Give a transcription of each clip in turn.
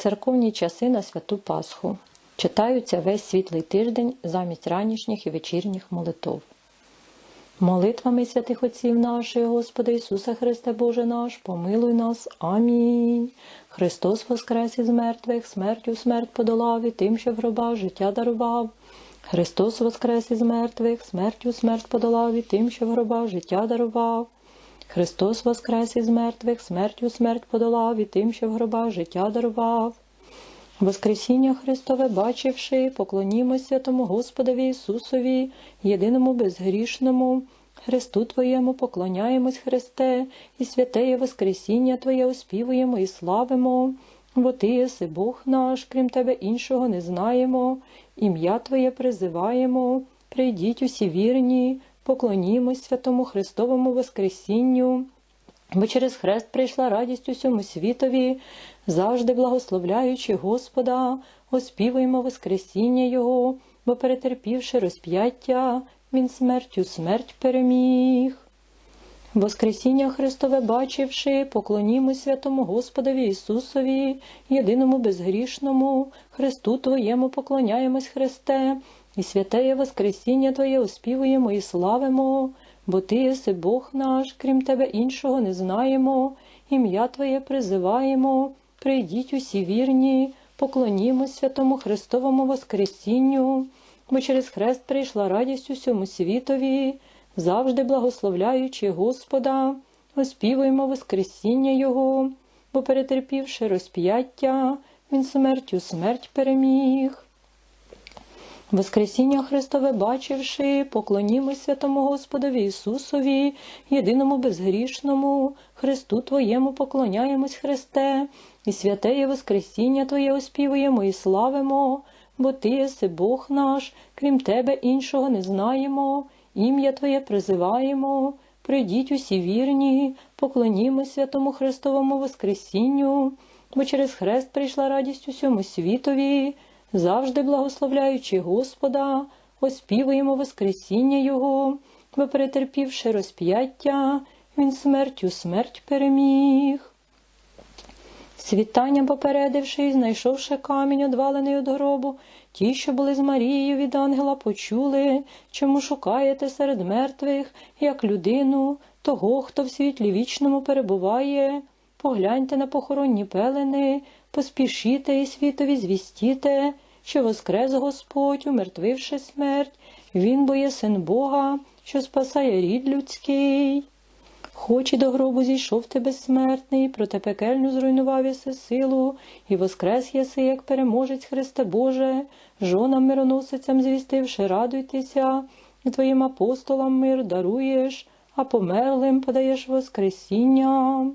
Церковні часи на святу Пасху читаються весь світлий тиждень замість ранішніх і вечірніх молитов. Молитвами святих Отців наших, Господи Ісуса Христе Боже наш, помилуй нас. Амінь. Христос воскрес із мертвих, смертю смерть подолав і тим, що в гробах життя дарував. Христос воскрес із мертвих, смертю смерть подолав і тим, що в гробах життя дарував. Христос воскрес із мертвих, смертю смерть подолав і тим, що в гробах життя дарував. Воскресіння Христове, бачивши, поклонімось святому Господові Ісусові, єдиному безгрішному, Христу Твоєму поклоняємось, Христе, і святеє Воскресіння Твоє оспівуємо і славимо, бо Ти єси Бог наш, крім Тебе іншого не знаємо, ім'я Твоє призиваємо, прийдіть усі вірні, поклонімось святому Христовому Воскресінню. Бо через хрест прийшла радість усьому світові, завжди благословляючи Господа, оспівуємо Воскресіння Його, бо перетерпівши розп'яття, Він смертю смерть переміг. Воскресіння Христове бачивши, поклонімо святому Господові Ісусові, єдиному безгрішному, Христу Твоєму поклоняємось, Христе, і святеє Воскресіння Твоє оспівуємо і славимо, бо Ти єси Бог наш, крім Тебе іншого не знаємо, ім'я Твоє призиваємо, прийдіть усі вірні, поклонімо святому Христовому Воскресінню, бо через хрест прийшла радість усьому світові, завжди благословляючи Господа, оспівуємо Воскресіння Його, бо перетерпівши розп'яття, Він смертю смерть переміг. Воскресіння Христове бачивши, поклонімо святому Господові Ісусові, єдиному безгрішному, Христу Твоєму поклоняємось, Христе, і святеє Воскресіння Твоє оспівуємо і славимо, бо Ти єси Бог наш, крім Тебе іншого не знаємо, ім'я Твоє призиваємо, прийдіть усі вірні, поклонімо святому Христовому Воскресінню, бо через хрест прийшла радість усьому світові завжди благословляючи Господа, оспівуємо Воскресіння Його, бо перетерпівши розп'яття, Він смертю смерть переміг. Світання попередивши і знайшовши камінь, одвалений від гробу, ті, що були з Марією від ангела, почули, чому шукаєте серед мертвих, як людину, того, хто в світлі вічному перебуває. Погляньте на похоронні пелени, поспішіте і світові звістіте, що воскрес Господь, умертвивши смерть, Він бо є син Бога, що спасає рід людський. Хоч і до гробу зійшов ти безсмертний, проте пекельну зруйнував єси силу, і воскрес єси, як переможець Христе Боже, жонам мироносицям звістивши, радуйтеся, і твоїм апостолам мир даруєш, а померлим подаєш Воскресіння.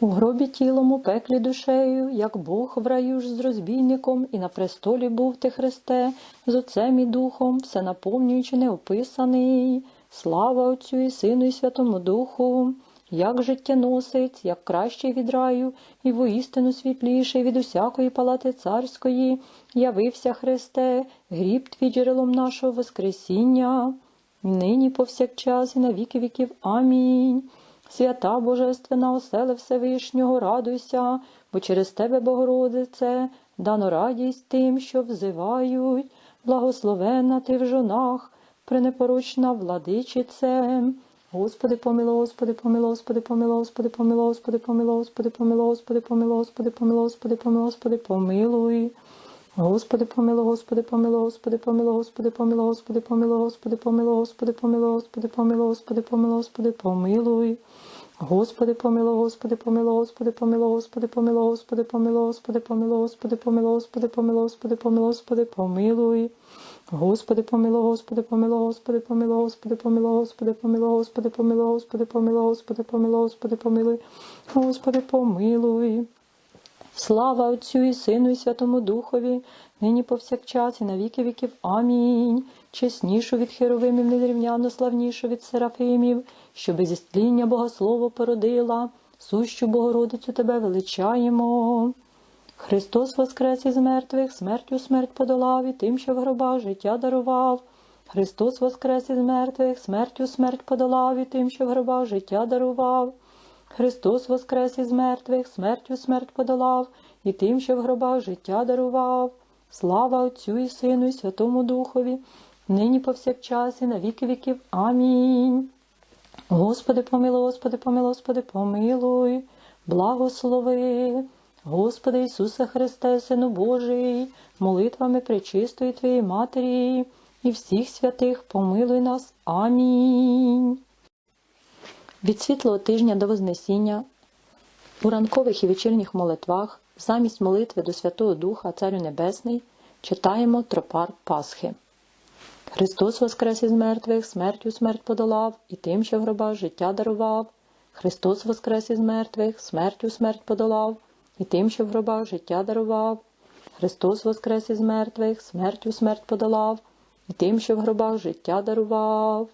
У гробі тілом у пеклі душею, як Бог в раю ж з розбійником, і на престолі був ти Христе, з Отцем і Духом, все наповнюючи неописаний. Слава Отцю і Сину, і Святому Духу, як життєносець, як кращий від раю, і воістину світліший від усякої палати царської, явився Христе, гріб твій джерелом нашого Воскресіння, нині повсякчас, і на віки віків. Амінь. Свята Божественна оселе Всевишнього, радуйся, бо через тебе, Богородице, дано радість тим, що взивають, благословена ти в жонах, пренепорочна владичице. Господи, помилуй, Господи, помилуй, Господи, помилуй, Господи, помилуй, Господи, помилуй, Господи, помилуй, Господи, помилуй, Господи, помилуй, Господи, помилуй, Господи, помилуй. Господи, помилуй, Господи, помилуй, Господи, помилуй, Господи, помилуй, Господи, помилуй, Господи, помилуй, Господи, помилуй, Господи, помилуй, Господи, помилуй, Господи, помилуй. Господи, помилуй, Господи, помилуй, Господи, помилуй, Господи, помилуй, Господи, помилуй, Господи, помилуй, Господи, помилуй, Господи, помилуй, Господи, помилуй, Господи, помилуй. Господи, помилуй, Господи, помилуй, Господи, помилуй, Господи, помилуй, Господи, помилуй, Господи, помилуй, Господи, помилуй, Господи, помилуй, Господи, помилуй, Господи, помилуй. Слава Отцю і Сину, і Святому Духові, нині повсякчас, і на віки віків. Амінь. Чеснішу від херовимів, незрівняно славнішу від серафимів, що без істління Богослово породила, сущу Богородицю тебе величаємо. Христос воскрес із мертвих, смертю смерть подолав і тим, що в гробах життя дарував. Христос воскрес із мертвих, смертю смерть подолав і тим, що в гробах життя дарував. Христос воскрес із мертвих, смертю смерть подолав, і тим, що в гробах життя дарував. Слава Отцю і Сину, і Святому Духові, нині повсякчас і на віки віків. Амінь. Господи, помилуй, Господи, помилуй, Господи, помилуй, благослови. Господи Ісусе Христе, Сину Божий, молитвами пречистої Твоєї Матері і всіх святих помилуй нас. Амінь. Від світлого тижня до Вознесіння у ранкових і вечірніх молитвах замість молитви до Святого Духа, Царю Небесний, читаємо тропар Пасхи. Христос воскрес із мертвих, смертю смерть подолав, і тим, що в гробах життя дарував. Христос воскрес із мертвих, смертю смерть подолав, і тим, що в гробах життя дарував. Христос воскрес із мертвих, смертю смерть подолав, і тим, що в гробах життя дарував.